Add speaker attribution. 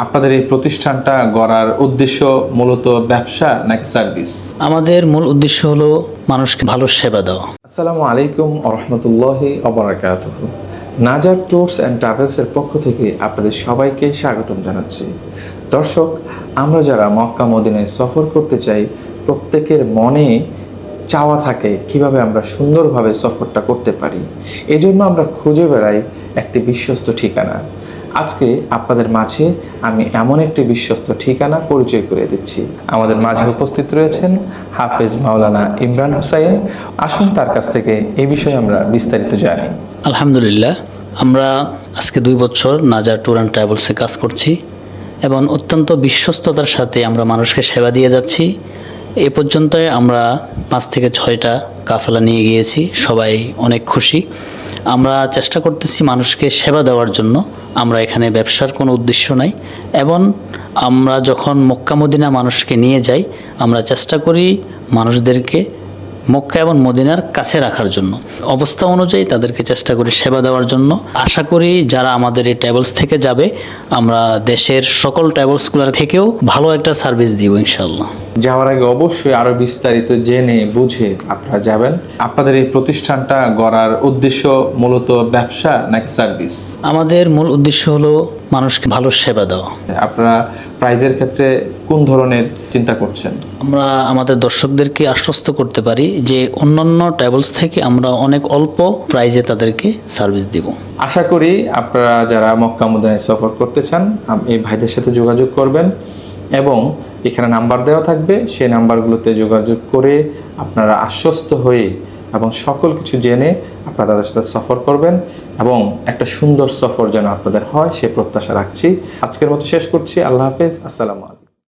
Speaker 1: আপনাদের এই প্রতিষ্ঠানটা গড়ার উদ্দেশ্য মূলত ব্যবসা নাকি সার্ভিস?
Speaker 2: আমাদের মূল উদ্দেশ্য হলো মানুষকে ভালো সেবা দেওয়া।
Speaker 1: আসসালামু আলাইকুম রহমতুল্লাহি অবরাকাত নাজার ট্যুরস অ্যান্ড ট্রাভেলসের পক্ষ থেকে আপনাদের সবাইকে স্বাগতম জানাচ্ছি। দর্শক আমরা যারা মক্কা মদিনায় সফর করতে চাই প্রত্যেকের মনে চাওয়া থাকে কীভাবে আমরা সুন্দরভাবে সফরটা করতে পারি। এজন্য আমরা খুঁজে বেড়াই একটি বিশ্বস্ত ঠিকানা। আজকে আপনাদের মাঝে আমি এমন একটি বিশ্বস্ত ঠিকানা পরিচয় করে দিচ্ছি। আমাদের মাঝে উপস্থিত রয়েছেন হাফেজ মাওলানা ইমরান হুসাইন। আসুন তার কাছ থেকে এই বিষয়ে আমরা বিস্তারিত জানি।
Speaker 2: আলহামদুলিল্লাহ, আমরা আজকে দুই বছর নাজার ট্যুর অ্যান্ড ট্রাভেলসে কাজ করছি এবং অত্যন্ত বিশ্বস্ততার সাথে আমরা মানুষকে সেবা দিয়ে যাচ্ছি। এ পর্যন্ত আমরা পাঁচ থেকে ছয়টা কাফেলা নিয়ে গিয়েছি, সবাই অনেক খুশি। আমরা চেষ্টা করতেছি মানুষকে সেবা দেওয়ার জন্য। আমরা এখানে ব্যবসার কোনো উদ্দেশ্য নাই। এবং আমরা যখন মক্কা মদিনা মানুষকে নিয়ে যাই, আমরা চেষ্টা করি মানুষদেরকে মক্কা এবং মদিনার কাছে রাখার জন্য। অবস্থা অনুযায়ী তাদেরকে চেষ্টা করি সেবা দেওয়ার জন্য। আশা করি যারা আমাদের এই ট্রাভেলস থেকে যাবে আমরা দেশের সকল ট্রাভেলসগুলোর থেকেও ভালো একটা সার্ভিস দিব ইনশাল্লাহ
Speaker 1: যাওয়ার আগে অবশ্যই আরও বিস্তারিত জেনে বুঝে আপনারা যাবেন। আপনাদের এই প্রতিষ্ঠানটা গড়ার উদ্দেশ্য মূলত ব্যবসা নাকি সার্ভিস
Speaker 2: আমাদের মূল উদ্দেশ্য হলো মানুষকে ভালো সেবা দেওয়া।
Speaker 1: আপনারা প্রাইজের ক্ষেত্রে কোন ধরনের চিন্তা করছেন?
Speaker 2: আমরা আমাদের দর্শকদেরকে আশ্বস্ত করতে পারি যে অন্যান্য ট্রাভেলস থেকে আমরা অনেক অল্প প্রাইজে তাদেরকে সার্ভিস দিব।
Speaker 1: আশা করি আপনারা যারা মক্কা মুদায় সফর করতে চান এই ভাইদের সাথে যোগাযোগ করবেন এবং এখানে নাম্বার দেওয়া থাকবে। সেই নাম্বারগুলোতে যোগাযোগ করে আপনারা আশ্বস্ত হয়ে এবং সকল কিছু জেনে আপনারা তাদের সাথে সফর করবেন। এবং একটা সুন্দর সফর যেন আপনাদের হয়, সে প্রত্যাশা রাখছি। আজকের মতো শেষ করছি। আল্লাহ হাফেজ। আসসালামু আলাইকুম।